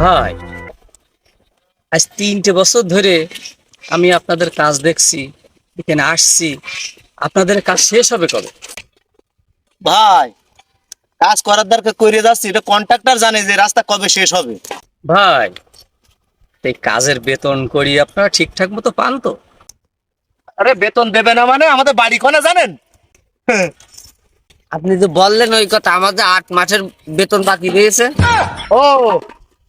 ভাই, আজ তিনটে বছর ধরে আমি আপনাদের কাজ দেখছি, এখানে আসছি। আপনাদের কাজ শেষ হবে কবে? ভাই কাজ করার দরকার করে যাচ্ছি এটা কন্ট্রাক্টর জানে যে রাস্তা কবে শেষ হবে। ভাই এই কাজের বেতন করি আপনারা ঠিকঠাক মতো পান তো? আরে বেতন দেবে না মানে আমাদের বাড়ি কোনে জানেন? আপনি যে বললেন ওই কথা আমাদের আট মাসের বেতন বাকি রয়েছে। ও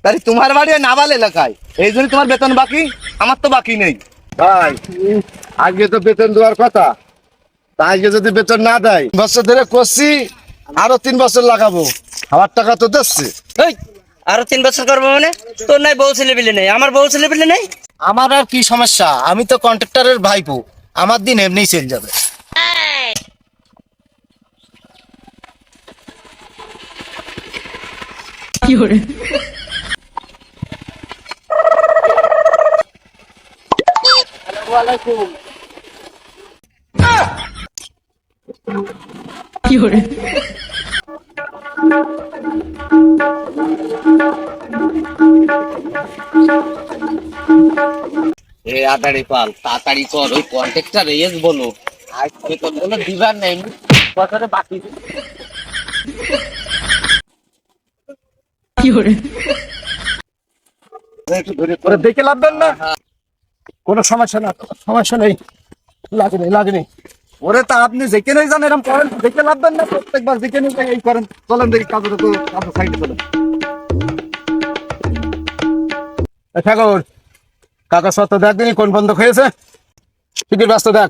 তাহলে তোমার বাড়ি ওই নাবাল এলাকায়। এই জন্য তোমার বেতন বাকি? আমার তো বাকি নেই। ভাই আজকে তো বেতন দেওয়ার কথা। আজকে যদি বেতন না দেয় বছর ধরে করছি আরও তিন বছর লাগাবো। খাবার টাকা তো দিচ্ছে। এই আরও তিন বছর করব মানে? তোর নাই বউ ছেলে পেলে নেই আমার বউ ছেলে পেলে নেই? আমার আর কি সমস্যা? আমি তো কন্ট্রাক্টরের ভাইপো আমার দিন এমনি চলে যাবে। এ আতাড়ি পাল তাড়াতাড়ি কর ওই কন্ট্রাক্টর এস বলো। আর বেতনগুলো দিবার নেই বছরে বাকি ওরা দেখে লাভবেন না। কোনো সমস্যা না সমস্যা নেই। লাগেনি লাগেনি ওরে তা আপনি যান এরকম করেন, দেখে লাভবেন না, প্রত্যেকবার এই করেন। চলেন দেখি কাজের তো কাজের সাইডে চলেন। ঠাকুর কাগজ পত্র দেখ কোন বন্ধ হয়েছে। ব্যস্ত দেখ।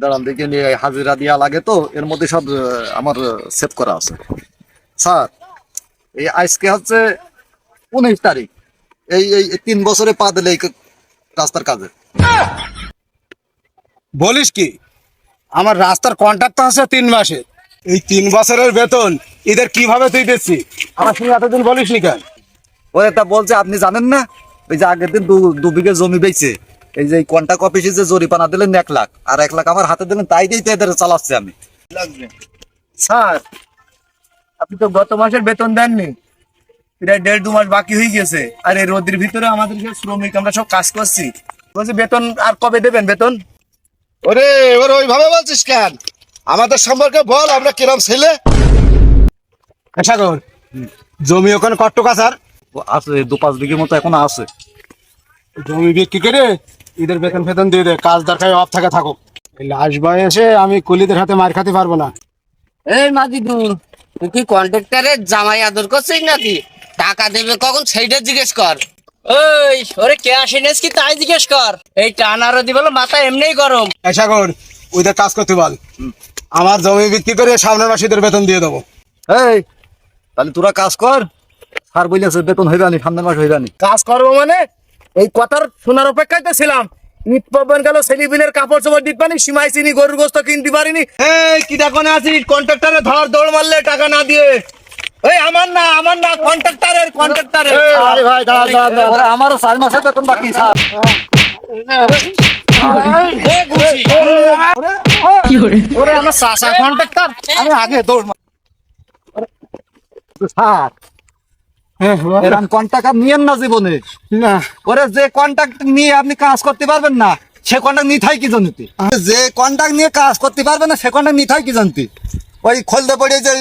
দাঁড়ান, দেখে নিয়ে হাজিরা দেওয়া লাগে তো, এর মধ্যে সব আমার সেভ করা আছে। স্যার, এই আজকে হচ্ছে উনিশ তারিখ। এই এই, তিন বছরে পা দিলে এই রাস্তার কাজে। বলিস কি? আমার রাস্তার কন্ট্রাক্ট আছে তিন মাসে। এই তিন বছরের বেতন এদের কীভাবে তুই দিচ্ছি আমার সঙ্গে এতদিন বলিস নি কেন? ওরে তা বলছে আপনি জানেন না? ওই যে আগের দিন দু দু বিঘে জমি বেচছে। এই যে কন্ট্রাক্ট অফিসে যে জরিপানা দিলেন এক লাখ আর এক লাখ আমার হাতে দিলেন তাই দিয়েই তো এদের চালাচ্ছি আমি। স্যার আপনি তো গত মাসের বেতন দেননি। প্রায় দেড় দু মাস বাকি হয়ে গেছে। আর এই রোদের ভিতরে আমাদের শ্রমিক আমরা সব কাজ করছি। বলছি বেতন আর কবে দেবেন বেতন? ওরে এবার ওইভাবে বলছিস কেন? আমাদের সম্পর্কে বল আমরা কিরম ছেলে? সাগর জমি ওখানে কত টাকা স্যার? আছে দু পাঁচ বিঘে মতো এখন আছে। জমি বিক্রি করে ঈদের বেতন ফেতন দিয়ে দে কাজ দরকার অফ থাকে থাকুক। এই লাশ বয়সে আমি কুলিদের হাতে মার খেতে পারব না। এই মাদিদুর তুই কি কন্ট্রাক্টরের জামাই আদর করছিস নাকি? টাকা দেবে কখন সেইটা জিজ্ঞেস কর। ওই ওরে কে আসেনিস কি তাই জিজ্ঞেস কর। এই টানারো দি বলো মাথা এমনিই গরম। ওইদের কাজ করতে বল। আমার জমি বিক্রি করে সামনের মাসে বেতন দিয়ে দেবো। এই তাহলে তোরা কাজ কর। বলেছে বেতন হইবে আনি সামনের মাস হইবে আনি কাজ করব মানে? এই কথার শোনার অপেক্ষায় তো ছিলাম। ঈদ পাবেন গেল সেলিবিনের কাপড় চোপড় দিতে পারি সীমাই চিনি গরুর গোস্ত কিনতে পারিনি। এই কি দেখো না আছিস? কন্ট্রাক্টরে ধর দৌড় মারলে টাকা না দিয়ে। এই আমার না আমার না কন্ট্রাক্টরের কন্ট্রাক্টরের। আরে ভাই দাঁড়া দাঁড়া দাঁড়া আমারও চার মাসের বেতন বাকি স্যার ওরে আমার চাষা কন্ট্রাক্টর আমি আগে দৌড় স্যার এরকম কন্ট্রাক্ট নিয়েন না জীবনে। না। ওরে যে কন্ট্রাক্ট নিয়ে আপনি কাজ করতে পারবেন না সে কন্ট্রাক্ট নিতে কি জানতে? যে কন্ট্রাক্ট নিয়ে কাজ করতে পারবেন না সে কন্ট্রাক্ট নিতে কি জানতে? ওই খলদে পড়ে যে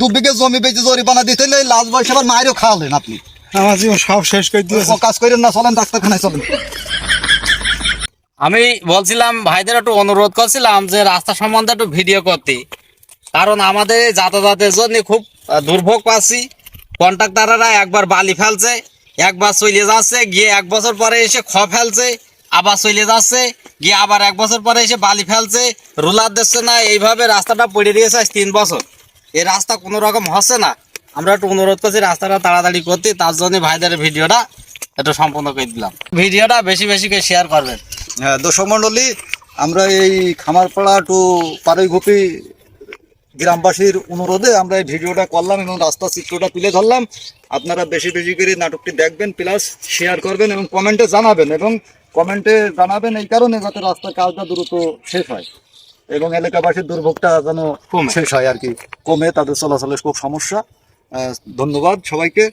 দু বিঘে জমি বেঁচে জরিমানা দিতে হলে লাস্ট বয়সে আবার মায়েরও খাওয়ালেন আপনি? আমার জীবন সব শেষ করে দিয়েছে। কাজ করেন না চলেন ডাক্তারখানায় চলেন। আমি বলছিলাম ভাইদের একটু অনুরোধ করছিলাম যে রাস্তা সম্বন্ধে একটু ভিডিও করতে। কারণ আমাদের যাতায়াতের জন্য খুব দুর্ভোগ পাচ্ছি। কন্ট্রাক্টাররা একবার বালি ফেলছে একবার চলে যাচ্ছে গিয়ে এক বছর পরে এসে খ ফেলছে আবার চলে যাচ্ছে। গিয়ে আবার এক বছর পরে এসে বালি ফেলছে, রুলার দিচ্ছে না, এইভাবে রাস্তাটা পড়ে দিয়েছে আজ তিন বছর। এই রাস্তা কোনো রকম হচ্ছে না। আমরা একটু অনুরোধ করছি রাস্তাটা তাড়াতাড়ি করতে, তার জন্য ভাইদের ভিডিওটা একটু সম্পূর্ণ করে দিলাম। ভিডিওটা বেশি বেশি করে শেয়ার করবেন। হ্যাঁ দর্শক মন্ডলী, আমরা এই খামারপাড়া টু পাড়ই গুপি গ্রামবাসীর অনুরোধে আমরা এই ভিডিওটা করলাম এবং রাস্তার চিত্রটা তুলে ধরলাম। আপনারা বেশি বেশি করে নাটকটি দেখবেন প্লাস শেয়ার করবেন এবং কমেন্টে জানাবেন এবং কমেন্টে জানাবেন এই কারণে যাতে রাস্তার কাজটা দ্রুত শেষ হয় এবং এলাকাবাসীর দুর্ভোগটা যেন। শেষ হয় আর কি। কমে তাদের চলাচলের খুব সমস্যা। ধন্যবাদ সবাইকে।